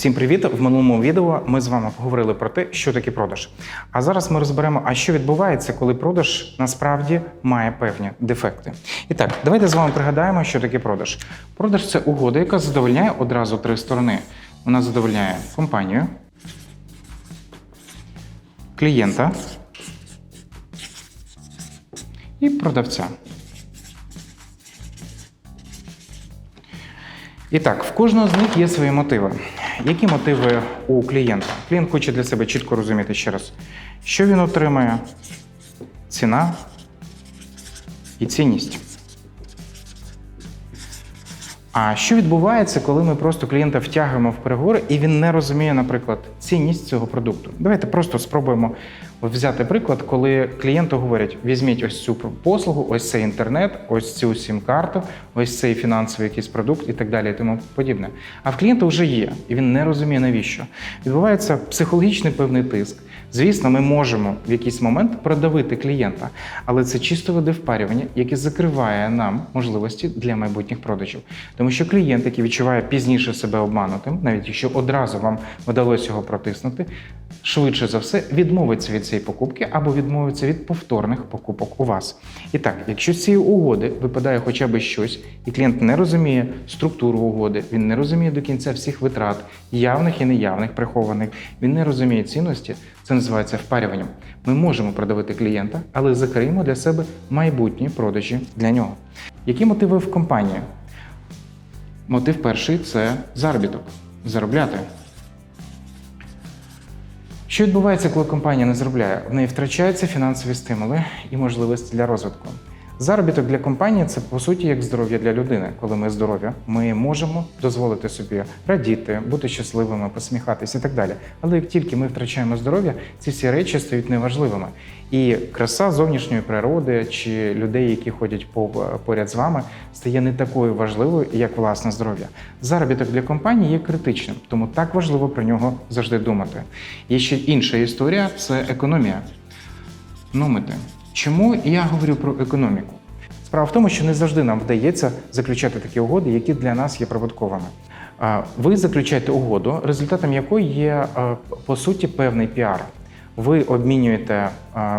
Всім привіт! В минулому відео ми з вами поговорили про те, що таке продаж. А зараз ми розберемо, а що відбувається, коли продаж насправді має певні дефекти. І так, давайте з вами пригадаємо, що таке продаж. Продаж це угода, яка задовольняє одразу три сторони. Вона задовольняє компанію, клієнта і продавця. І так, в кожного з них є свої мотиви. Які мотиви у клієнта? Клієнт хоче для себе чітко розуміти ще раз, що він отримає, ціна і цінність. А що відбувається, коли ми просто клієнта втягуємо в переговори і він не розуміє, наприклад, цінність цього продукту? Давайте просто спробуємо взяти приклад, коли клієнту говорять: візьміть ось цю послугу, ось цей інтернет, ось цю сім-карту, ось цей фінансовий якийсь продукт і так далі, і тому подібне. А в клієнта вже є, і він не розуміє навіщо. Відбувається психологічний певний тиск. Звісно, ми можемо в якийсь момент продавити клієнта, але це чисто види впарювання, яке закриває нам можливості для майбутніх продажів. Тому що клієнт, який відчуває пізніше себе обманутим, навіть якщо одразу вам вдалося його протиснути, швидше за все відмовиться від цієї покупки або відмовиться від повторних покупок у вас. І так, якщо з цієї угоди випадає хоча б щось, і клієнт не розуміє структуру угоди, він не розуміє до кінця всіх витрат, явних і неявних, прихованих, він не розуміє цінності, це називається впарюванням. Ми можемо продавити клієнта, але закриємо для себе майбутні продажі для нього. Які мотиви в компанії? Мотив перший це заробіток. Заробляти. Що відбувається, коли компанія не заробляє? В неї втрачаються фінансові стимули і можливості для розвитку. Заробіток для компанії це по суті як здоров'я для людини. Коли ми здорові, ми можемо дозволити собі радіти, бути щасливими, посміхатися і так далі. Але як тільки ми втрачаємо здоров'я, ці всі речі стають неважливими. І краса зовнішньої природи чи людей, які ходять по- поряд з вами, стає не такою важливою, як власне здоров'я. Заробіток для компанії є критичним, тому так важливо про нього завжди думати. Є ще інша історія це економія. Нумити. Чому я говорю про економіку? Справа в тому, що не завжди нам вдається заключати такі угоди, які для нас є прибутковими. Ви заключаєте угоду, результатом якої є по суті певний піар. Ви обмінюєте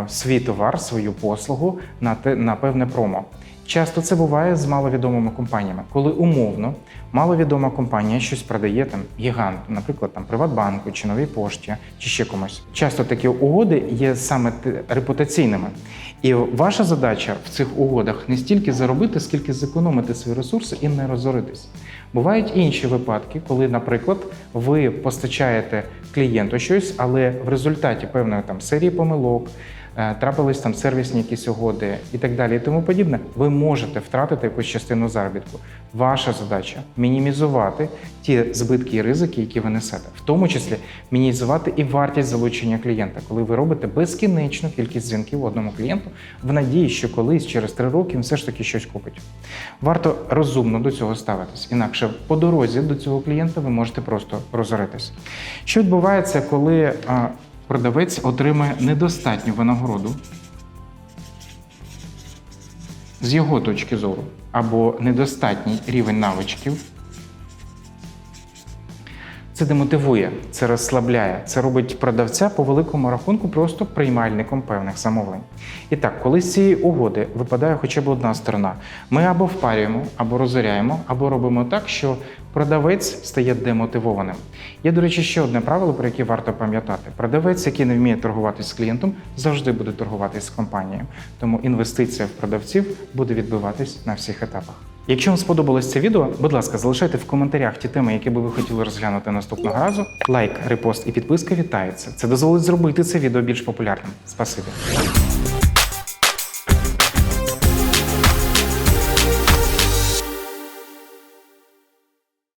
свій товар, свою послугу на те на певне промо. Часто це буває з маловідомими компаніями, коли умовно маловідома компанія щось продає там гігант, наприклад, там Приватбанку чи новій пошті, чи ще комусь. Часто такі угоди є саме репутаційними. І ваша задача в цих угодах не стільки заробити, скільки зекономити свої ресурси і не розоритись. Бувають інші випадки, коли, наприклад, ви постачаєте клієнту щось, але в результаті певної там серії помилок. Е, Трапились там сервісні якісь угоди і так далі, і тому подібне. Ви можете втратити якусь частину заробітку. Ваша задача мінімізувати ті збитки і ризики, які ви несете, в тому числі мінімізувати і вартість залучення клієнта, коли ви робите безкінечну кількість дзвінків одному клієнту в надії, що колись через три роки він все ж таки щось купить. Варто розумно до цього ставитись, інакше по дорозі до цього клієнта ви можете просто розоритись. Що відбувається, коли продавець отримає недостатню винагороду з його точки зору або недостатній рівень навичків? Це демотивує, це розслабляє, це робить продавця по великому рахунку просто приймальником певних замовлень. І так, коли з цієї угоди випадає хоча б одна сторона, ми або впарюємо, або розоряємо, або робимо так, що продавець стає демотивованим. Є, до речі, ще одне правило, про яке варто пам'ятати: продавець, який не вміє торгуватися з клієнтом, завжди буде торгуватися з компанією. Тому інвестиція в продавців буде відбиватись на всіх етапах. Якщо вам сподобалось це відео, будь ласка, залишайте в коментарях ті теми, які би ви хотіли розглянути наступного разу. Лайк, репост і підписка вітаються. Це дозволить зробити це відео більш популярним. Спасибі.